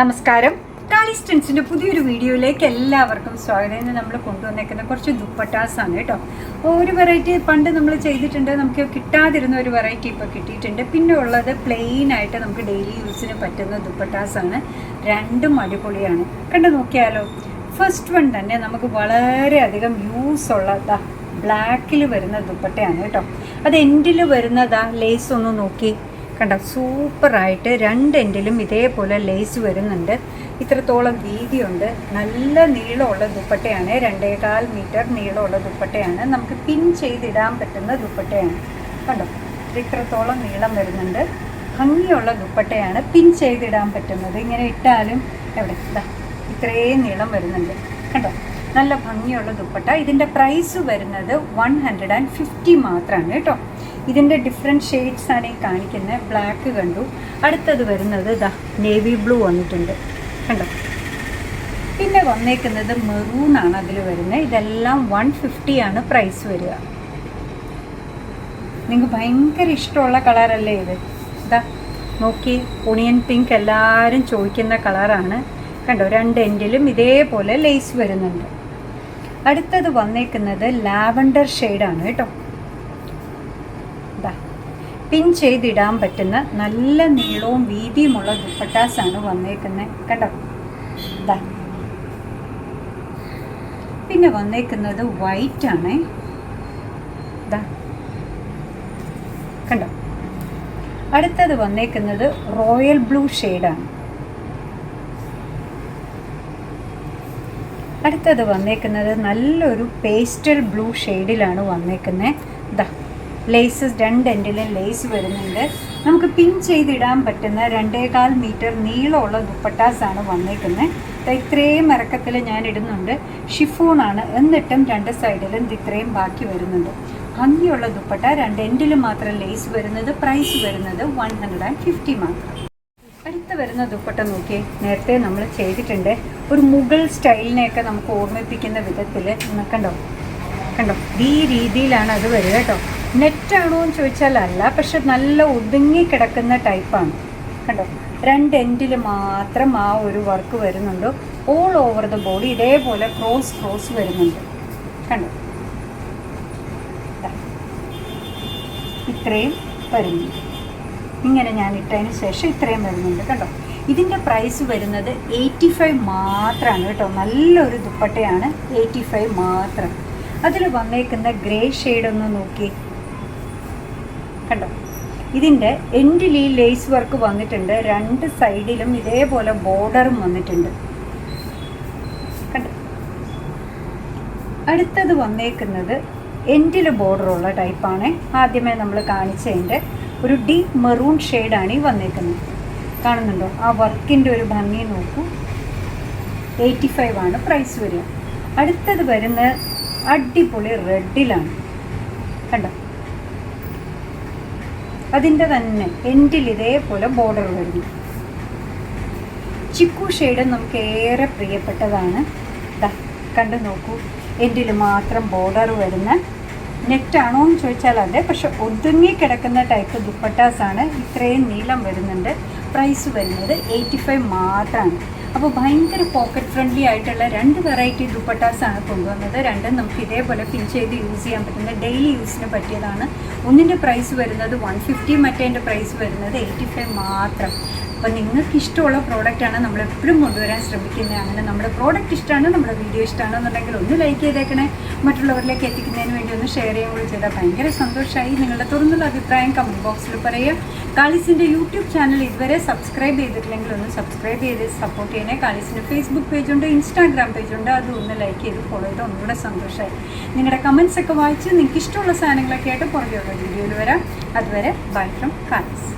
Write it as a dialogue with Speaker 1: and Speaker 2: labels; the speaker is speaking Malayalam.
Speaker 1: നമസ്കാരം കാലിസ്റ്റൻസിന്റെ പുതിയൊരു വീഡിയോയിലേക്ക് എല്ലാവർക്കും സ്വാഗതം ഇന്ന് നമ്മൾ കൊണ്ടുവന്നേക്കുന്ന കുറച്ച് ദുപ്പട്ടാസ് ആണ് കേട്ടോ ഒരു വെറൈറ്റി പണ്ട് നമ്മൾ ചെയ്തിട്ടുണ്ട് നമുക്ക് കിട്ടാതിരുന്ന ഒരു വെറൈറ്റി ഇപ്പോൾ കിട്ടിയിട്ടുണ്ട് പിന്നെ ഉള്ളത് പ്ലെയിൻ ആയിട്ട് നമുക്ക് ഡെയിലി യൂസിന് പറ്റുന്ന ദുപ്പട്ടാസ് ആണ് രണ്ടും അടിപൊളിയാണ് കണ്ടു നോക്കിയാലോ ഫസ്റ്റ് വൺ തന്നെ നമുക്ക് വളരെയധികം യൂസ് ഉള്ളത് ബ്ലാക്കിൽ വരുന്ന ദുപ്പട്ടയാണ് കേട്ടോ അത് എൻഡിൽ വരുന്നതാ ലേസ് ഒന്ന് നോക്കി കണ്ട സൂപ്പറായിട്ട് രണ്ടെൻഡിലും ഇതേപോലെ ലേസ് വരുന്നുണ്ട് ഇത്രത്തോളം വീതിയുണ്ട് നല്ല നീളമുള്ള ദുപ്പട്ടയാണ് രണ്ടേകാൽ മീറ്റർ നീളമുള്ള ദുപ്പട്ടയാണ് നമുക്ക് പിൻ ചെയ്തിടാൻ പറ്റുന്ന ദുപ്പട്ടയാണ് കണ്ടോ ഇത്രത്തോളം നീളം വരുന്നുണ്ട് ഭംഗിയുള്ള ദുപ്പട്ടയാണ് പിൻ ചെയ്തിടാൻ പറ്റുന്നത് ഇങ്ങനെ ഇട്ടാലും എവിടെ ഇതാ ഇത്രയും നീളം വരുന്നുണ്ട് കണ്ടോ നല്ല ഭംഗിയുള്ള ദുപ്പട്ട ഇതിൻ്റെ പ്രൈസ് വരുന്നത് വൺ ഹൺഡ്രഡ് ആൻഡ് ഫിഫ്റ്റി മാത്രമാണ് കേട്ടോ ഇതിൻ്റെ ഡിഫറെൻ്റ് ഷെയ്ഡ്സ് ആണ് ഈ കാണിക്കുന്നത് ബ്ലാക്ക് കണ്ടു അടുത്തത് വരുന്നത് ദാ നേവി ബ്ലൂ വന്നിട്ടുണ്ട് കണ്ടോ പിന്നെ വന്നേക്കുന്നത് മെറൂൺ ആണ് അതിൽ വരുന്നത് ഇതെല്ലാം വൺ ആണ് പ്രൈസ് വരിക നിങ്ങൾക്ക് ഭയങ്കര ഇഷ്ടമുള്ള കളറല്ലേ ഇത് ഇതാ നോക്കി ഒണിയൻ പിങ്ക് എല്ലാവരും ചോദിക്കുന്ന കളറാണ് കണ്ടോ രണ്ട് എൻഡിലും ഇതേപോലെ ലേസ് വരുന്നുണ്ട് അടുത്തത് വന്നേക്കുന്നത് ലാവൻഡർ ഷെയ്ഡാണ് കേട്ടോ ഇതാ പിൻ ചെയ്തിടാൻ പറ്റുന്ന നല്ല നീളവും വീതിയുമുള്ള ദുപ്പട്ടാസാണ് വന്നേക്കുന്നത് കണ്ടോ ഇതാ പിന്നെ വന്നേക്കുന്നത് വൈറ്റ് ആണ് ഇതാ കണ്ടോ അടുത്തത് വന്നേക്കുന്നത് റോയൽ ബ്ലൂ ഷെയ്ഡാണ് അടുത്തത് വന്നേക്കുന്നത് നല്ലൊരു പേസ്റ്റൽ ബ്ലൂ ഷെയ്ഡിലാണ് വന്നേക്കുന്നത് ഇതാ ലേസസ് രണ്ട് എൻഡിലും ലേസ് വരുന്നുണ്ട് നമുക്ക് പിൻ ചെയ്തിടാൻ പറ്റുന്ന രണ്ടേകാൽ മീറ്റർ നീളമുള്ള ദുപ്പട്ടാസാണ് വന്നേക്കുന്നത് ഇത്രയും ഇറക്കത്തിൽ ഞാൻ ഇടുന്നുണ്ട് ഷിഫോണാണ് എന്നിട്ടും രണ്ട് സൈഡിലും ഇത്രയും ബാക്കി വരുന്നുണ്ട് ഭംഗിയുള്ള ദുപ്പട്ട രണ്ട് എൻഡിലും മാത്രം ലേസ് വരുന്നത് പ്രൈസ് വരുന്നത് വൺ ഹൺഡ്രഡ് ആൻഡ് ഫിഫ്റ്റി മാത്രം അടുത്ത് വരുന്ന ദുപ്പട്ട നോക്കി നേരത്തെ നമ്മൾ ചെയ്തിട്ടുണ്ട് ഒരു മുഗൾ സ്റ്റൈലിനെയൊക്കെ നമുക്ക് ഓർമ്മിപ്പിക്കുന്ന വിധത്തിൽ കണ്ടോ കണ്ടോ ഈ രീതിയിലാണ് അത് വരുക കേട്ടോ നെറ്റാണോ എന്ന് ചോദിച്ചാൽ അല്ല പക്ഷെ നല്ല ഒതുങ്ങി കിടക്കുന്ന ടൈപ്പാണ് കണ്ടോ രണ്ട് എൻഡിൽ മാത്രം ആ ഒരു വർക്ക് വരുന്നുണ്ട് ഓൾ ഓവർ ദ ബോഡി ഇതേപോലെ ക്രോസ് ക്രോസ് വരുന്നുണ്ട് കണ്ടോ ഇത്രയും വരുന്നുണ്ട് ഇങ്ങനെ ഞാൻ ഇട്ടതിന് ശേഷം ഇത്രയും വരുന്നുണ്ട് കണ്ടോ ഇതിൻ്റെ പ്രൈസ് വരുന്നത് എയ്റ്റി ഫൈവ് മാത്രമാണ് കേട്ടോ നല്ലൊരു ദുപ്പട്ടയാണ് എയ്റ്റി ഫൈവ് മാത്രം അതിൽ വന്നേക്കുന്ന ഗ്രേ ഷെയ്ഡ് ഒന്ന് നോക്കി കണ്ടോ ഇതിൻ്റെ എൻഡിൽ ഈ ലേസ് വർക്ക് വന്നിട്ടുണ്ട് രണ്ട് സൈഡിലും ഇതേപോലെ ബോർഡറും വന്നിട്ടുണ്ട് കണ്ടോ അടുത്തത് വന്നേക്കുന്നത് എൻഡിൽ ബോർഡറുള്ള ടൈപ്പാണ് ആദ്യമേ നമ്മൾ കാണിച്ചതിൻ്റെ ഒരു ഡീപ്പ് മെറൂൺ ഷെയ്ഡാണ് ഈ വന്നേക്കുന്നത് കാണുന്നുണ്ടോ ആ വർക്കിൻ്റെ ഒരു ഭംഗി നോക്കൂ എയ്റ്റി ഫൈവ് ആണ് പ്രൈസ് വരിക അടുത്തത് വരുന്ന അടിപൊളി റെഡിലാണ് കണ്ടോ അതിൻ്റെ തന്നെ എൻഡിൽ ഇതേപോലെ ബോർഡർ വരുന്നു ചിക്കു ഷെയ്ഡ് നമുക്ക് ഏറെ പ്രിയപ്പെട്ടതാണ് കണ്ടു നോക്കൂ എൻഡിൽ മാത്രം ബോർഡർ വരുന്ന നെറ്റാണോ എന്ന് ചോദിച്ചാൽ അതെ പക്ഷെ ഒതുങ്ങി കിടക്കുന്ന ടൈപ്പ് ദുപ്പട്ടാസാണ് ഇത്രയും നീളം വരുന്നുണ്ട് പ്രൈസ് വരുന്നത് എയ്റ്റി ഫൈവ് മാത്രമാണ് അപ്പോൾ ഭയങ്കര പോക്കറ്റ് ഫ്രണ്ട്ലി ആയിട്ടുള്ള രണ്ട് വെറൈറ്റി ദുപ്പട്ടാസ് ആണ് കൊണ്ടുവന്നത് രണ്ടും നമുക്ക് ഇതേപോലെ പിൻ ചെയ്ത് യൂസ് ചെയ്യാൻ പറ്റുന്ന ഡെയിലി യൂസിന് പറ്റിയതാണ് ഒന്നിൻ്റെ പ്രൈസ് വരുന്നത് വൺ ഫിഫ്റ്റി മറ്റേൻ്റെ പ്രൈസ് വരുന്നത് എയ്റ്റി ഫൈവ് മാത്രം അപ്പം നിങ്ങൾക്ക് ഇഷ്ടമുള്ള പ്രോഡക്റ്റാണ് നമ്മൾ എപ്പോഴും കൊണ്ടുവരാൻ ശ്രമിക്കുന്നത് അങ്ങനെ നമ്മുടെ പ്രോഡക്റ്റ് ഇഷ്ടമാണ് നമ്മുടെ വീഡിയോ ഇഷ്ടമാണെന്നുണ്ടെങ്കിൽ ഒന്ന് ലൈക്ക് ചെയ്തേക്കണേ മറ്റുള്ളവരിലേക്ക് എത്തിക്കുന്നതിന് വേണ്ടി ഒന്ന് ഷെയർ ചെയ്യാൻ കൂടി ചെയ്താൽ ഭയങ്കര സന്തോഷമായി നിങ്ങളുടെ തുറന്നുള്ള അഭിപ്രായം കമൻറ്റ് ബോക്സിൽ പറയുക കാളിസിൻ്റെ യൂട്യൂബ് ചാനൽ ഇതുവരെ സബ്സ്ക്രൈബ് ചെയ്തിട്ടില്ലെങ്കിൽ ഒന്ന് സബ്സ്ക്രൈബ് ചെയ്ത് സപ്പോർട്ട് ചെയ്യണേ കാളിസിൻ്റെ ഫേസ്ബുക്ക് പേജുണ്ട് ഇൻസ്റ്റാഗ്രാം പേജുണ്ട് അത് ഒന്ന് ലൈക്ക് ചെയ്ത് ഫോളോ ചെയ്ത് ഒന്നുകൂടെ സന്തോഷമായി നിങ്ങളുടെ കമൻസ് ഒക്കെ വായിച്ച് നിങ്ങൾക്ക് ഇഷ്ടമുള്ള സാധനങ്ങളൊക്കെ ആയിട്ട് പുറകെയുള്ള വീഡിയോയിൽ വരാം അതുവരെ ബൈ ഫ്രം കാളിസ്